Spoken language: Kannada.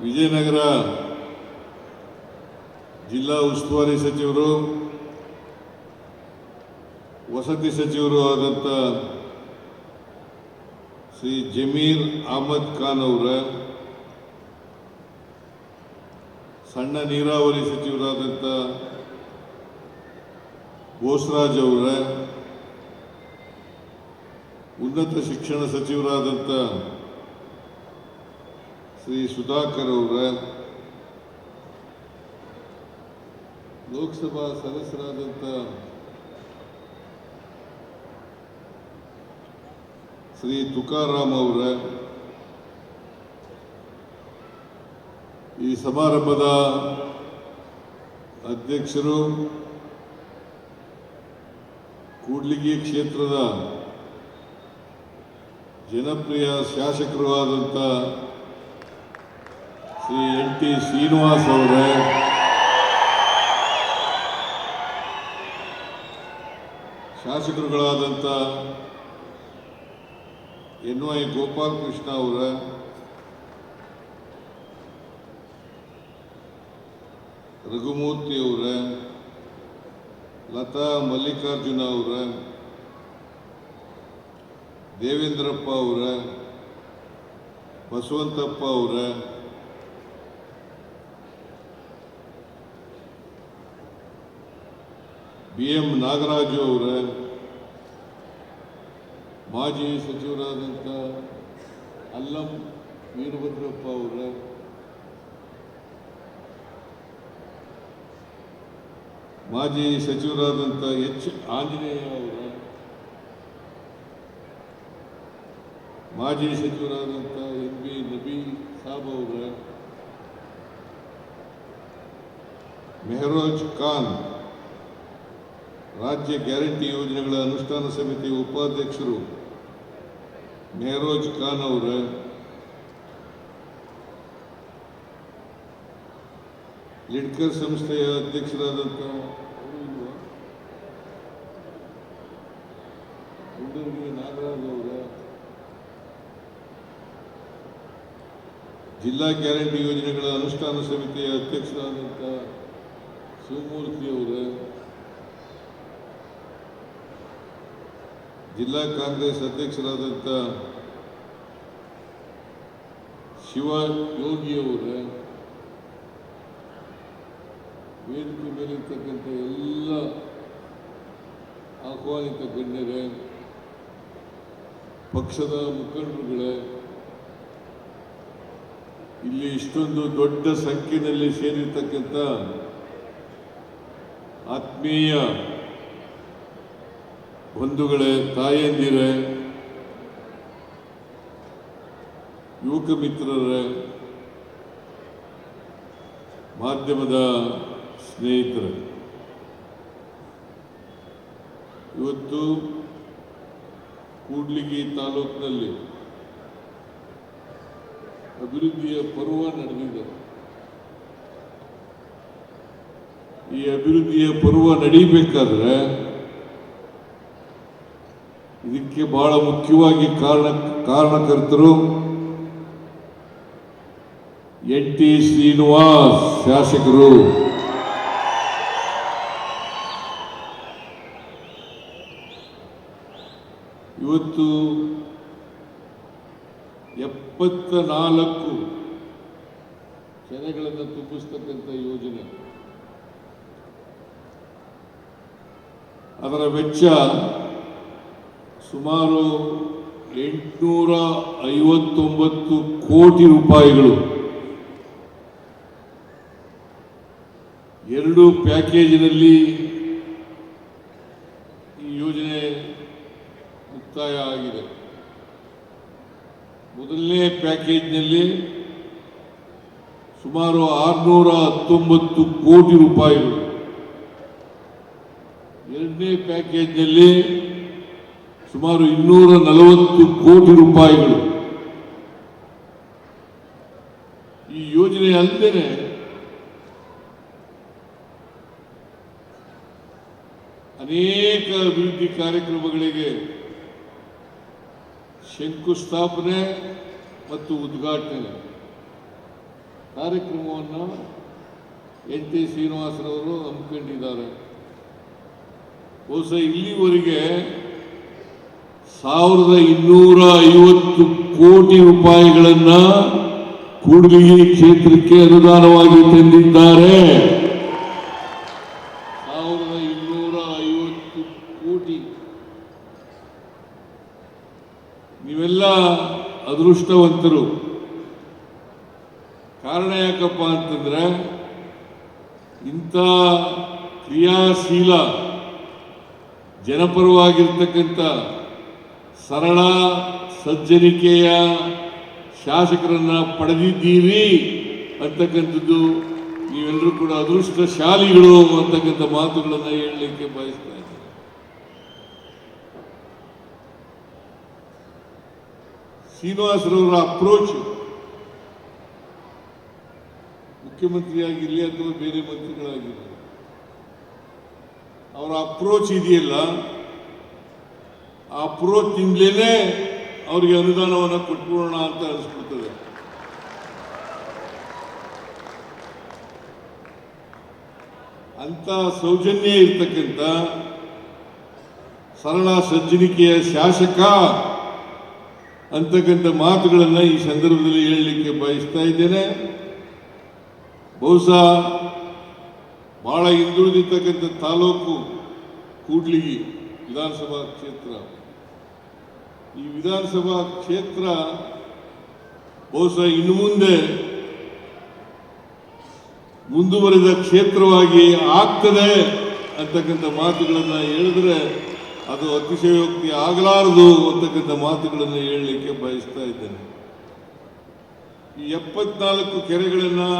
ವಿಜಯನಗರ ಜಿಲ್ಲಾ ಉಸ್ತುವಾರಿ ಸಚಿವರು, ವಸತಿ ಸಚಿವರು ಆದಂಥ ಶ್ರೀ ಜಮೀರ್ ಅಹಮದ್ ಖಾನ್ ಅವರ, ಸಣ್ಣ ನೀರಾವರಿ ಸಚಿವರಾದಂಥ ಬೋಸರಾಜ್ ಅವರ, ಉನ್ನತ ಶಿಕ್ಷಣ ಸಚಿವರಾದಂಥ ಶ್ರೀ ಸುಧಾಕರ್ ಅವರ, ಲೋಕಸಭಾ ಸದಸ್ಯರಾದಂಥ ಶ್ರೀ ತುಕಾರಾಮ್ ಅವರ, ಈ ಸಮಾರಂಭದ ಅಧ್ಯಕ್ಷರು, ಕೂಡ್ಲಿಗಿ ಕ್ಷೇತ್ರದ ಜನಪ್ರಿಯ ಶಾಸಕರು ಆದಂಥ ಶ್ರೀ ಎನ್ ಟಿ ಶ್ರೀನಿವಾಸ್ ಅವರೇ. ಶಾಸಕರುಗಳಾದಂಥ ಎನ್ ವೈ ಗೋಪಾಲಕೃಷ್ಣ ಅವರ. ರಘುಮೂರ್ತಿ ಅವರ. ಲತಾ ಮಲ್ಲಿಕಾರ್ಜುನ ಅವರ. ದೇವೇಂದ್ರಪ್ಪ ಅವರ. ಬಸವಂತಪ್ಪ ಅವರ. ಬಿ ಎಂ ನಾಗರಾಜು ಅವರ, ಮಾಜಿ ಸಚಿವರಾದಂಥ ಅಲ್ಲಂ ವೀರಭದ್ರಪ್ಪ ಅವರ, ಮಾಜಿ ಸಚಿವರಾದಂಥ ಎಚ್ ಆಂಜನೇಯ ಅವರ, ಮಾಜಿ ಸಚಿವರಾದಂಥ ಎನ್ ಬಿ ನಬಿ ಸಾಬ್ ಅವರ, ಮೆಹರೋಜ್ ಖಾನ್ ರಾಜ್ಯ ಗ್ಯಾರಂಟಿ ಯೋಜನೆಗಳ ಅನುಷ್ಠಾನ ಸಮಿತಿಯ ಉಪಾಧ್ಯಕ್ಷರು ಮೆಹರೋಜ್ ಖಾನ್ ಅವರ. ಲಿಡ್ಕರ್ ಸಂಸ್ಥೆಯ ಅಧ್ಯಕ್ಷರಾದಂಥ ನಾಗರಾಜ್ ಅವರ. ಜಿಲ್ಲಾ ಗ್ಯಾರಂಟಿ ಯೋಜನೆಗಳ ಅನುಷ್ಠಾನ ಸಮಿತಿಯ ಅಧ್ಯಕ್ಷರಾದಂಥ ಶಿವಮೂರ್ತಿ ಅವರ. ಜಿಲ್ಲಾ ಕಾಂಗ್ರೆಸ್ ಅಧ್ಯಕ್ಷರಾದಂಥ ಶಿವ ಯೋಗಿಯವರೇ ವೇದಿಕೆ ಮೇಲಿರ್ತಕ್ಕಂಥ ಎಲ್ಲ ಆಹ್ವಾನಿತ ಗಣ್ಯರೇ, ಪಕ್ಷದ ಮುಖಂಡರುಗಳೇ, ಇಲ್ಲಿ ಇಷ್ಟೊಂದು ದೊಡ್ಡ ಸಂಖ್ಯೆಯಲ್ಲಿ ಸೇರಿರ್ತಕ್ಕಂಥ ಆತ್ಮೀಯ ಬಂಧುಗಳೇ, ತಾಯಂದಿರೇ, ಯುವಕ ಮಿತ್ರರೇ, ಮಾಧ್ಯಮದ ಸ್ನೇಹಿತರೇ, ಇವತ್ತು ಕೂಡ್ಲಿಗಿ ತಾಲೂಕಿನಲ್ಲಿ ಅಭಿವೃದ್ಧಿಯ ಪರ್ವ ನಡೆದಿದೆ. ಈ ಅಭಿವೃದ್ಧಿಯ ಪರ್ವ ನಡೀಬೇಕಾದ್ರೆ ಇದಕ್ಕೆ ಬಹಳ ಮುಖ್ಯವಾಗಿ ಕಾರಣ, ಕಾರಣಕರ್ತರು ಎನ್ ಟಿ ಶ್ರೀನಿವಾಸ್ ಶಾಸಕರು. ಇವತ್ತು ಎಪ್ಪತ್ತ ನಾಲ್ಕು ಕೆರೆಗಳನ್ನು ತುಂಬಿಸ್ತಕ್ಕಂಥ ಯೋಜನೆ. ಅದರ ವೆಚ್ಚ ಸುಮಾರು ಎಂಟುನೂರ ಐವತ್ತೊಂಬತ್ತು ಕೋಟಿ ರೂಪಾಯಿಗಳು. ಎರಡು ಪ್ಯಾಕೇಜಿನಲ್ಲಿ ಈ ಯೋಜನೆ ಮುಕ್ತಾಯ ಆಗಿದೆ. ಮೊದಲನೇ ಪ್ಯಾಕೇಜ್ನಲ್ಲಿ ಸುಮಾರು ಆರುನೂರ ಹತ್ತೊಂಬತ್ತು ಕೋಟಿ ರೂಪಾಯಿಗಳು. ಎರಡನೇ ಪ್ಯಾಕೇಜ್ನಲ್ಲಿ ಸುಮಾರು ಇನ್ನೂರ ನಲವತ್ತು ಕೋಟಿ ರೂಪಾಯಿಗಳು. ಈ ಯೋಜನೆ ಅಲ್ಲದೆ ಅನೇಕ ಅಭಿವೃದ್ಧಿ ಕಾರ್ಯಕ್ರಮಗಳಿಗೆ ಶಂಕುಸ್ಥಾಪನೆ ಮತ್ತು ಉದ್ಘಾಟನೆ. ಕಾರ್ಯಕ್ರಮವನ್ನು ಎನ್ ಟಿ ಶ್ರೀನಿವಾಸರವರು ಹಮ್ಮಿಕೊಂಡಿದ್ದಾರೆ. ಬಹುಶಃ ಇಲ್ಲಿವರೆಗೆ ಸಾವಿರದ ಇನ್ನೂರ ಐವತ್ತು ಕೋಟಿ ರೂಪಾಯಿಗಳನ್ನ ಕೂಡ್ಲಿಗಿ ಕ್ಷೇತ್ರಕ್ಕೆ ಅನುದಾನವಾಗಿ ತಂದಿದ್ದಾರೆ. ಸಾವಿರದ ಇನ್ನೂರ ಐವತ್ತು ಕೋಟಿ. ನೀವೆಲ್ಲ ಅದೃಷ್ಟವಂತರು. ಕಾರಣ ಯಾಕಪ್ಪ ಅಂತಂದ್ರೆ ಇಂಥ ಕ್ರಿಯಾಶೀಲ, ಜನಪರವಾಗಿರ್ತಕ್ಕಂಥ ಸರಳ ಸಜ್ಜನಿಕೆಯ ಶಾಸಕರನ್ನ ಪಡೆದಿದ್ದೀರಿ ಅಂತಕ್ಕಂಥದ್ದು ನೀವೆಲ್ಲರೂ ಕೂಡ ಅದೃಷ್ಟಶಾಲಿಗಳು ಅಂತಕ್ಕಂಥ ಮಾತುಗಳನ್ನು ಹೇಳಲಿಕ್ಕೆ ಬಯಸ್ತಾ ಇದ್ದೀನಿ. ಶ್ರೀನಿವಾಸರವರ ಅಪ್ರೋಚ್ ಮುಖ್ಯಮಂತ್ರಿಯಾಗಿರಲಿ ಅಥವಾ ಬೇರೆ ಮಂತ್ರಿಗಳಾಗಿರಲಿ ಅವರ ಅಪ್ರೋಚ್ ಇದೆಯಲ್ಲ? ಆ ಅಪ್ರೋಚ್ನಿಂದಲೇ ಅವರಿಗೆ ಅನುದಾನವನ್ನು ಕೊಟ್ಬಿಡೋಣ ಅಂತ ಅನಿಸ್ಬಿಡ್ತದೆ. ಅಂತ ಸೌಜನ್ಯ ಇರ್ತಕ್ಕಂಥ ಸರಳ ಸಜ್ಜನಿಕೆಯ ಶಾಸಕ ಅಂತಕ್ಕಂಥ ಮಾತುಗಳನ್ನು ಈ ಸಂದರ್ಭದಲ್ಲಿ ಹೇಳಲಿಕ್ಕೆ ಬಯಸ್ತಾ ಇದ್ದೇನೆ. ಬಹುಶಃ ಬಹಳ ಹಿಂದುಳಿದಿರ್ತಕ್ಕಂಥ ತಾಲೂಕು ಕೂಡ್ಲಿಗಿ ವಿಧಾನಸಭಾ ಕ್ಷೇತ್ರ. ಈ ವಿಧಾನಸಭಾ ಕ್ಷೇತ್ರ ಬಹುಶಃ ಇನ್ನು ಮುಂದೆ ಮುಂದುವರಿದ ಕ್ಷೇತ್ರವಾಗಿ ಆಗ್ತದೆ ಅಂತಕ್ಕಂಥ ಮಾತುಗಳನ್ನು ಹೇಳಿದ್ರೆ ಅದು ಅತಿಶಯೋಕ್ತಿ ಆಗಲಾರದು ಅಂತಕ್ಕಂಥ ಮಾತುಗಳನ್ನು ಹೇಳಲಿಕ್ಕೆ ಬಯಸ್ತಾ ಇದ್ದೇನೆ. ಈ ಎಪ್ಪತ್ನಾಲ್ಕು ಕೆರೆಗಳನ್ನು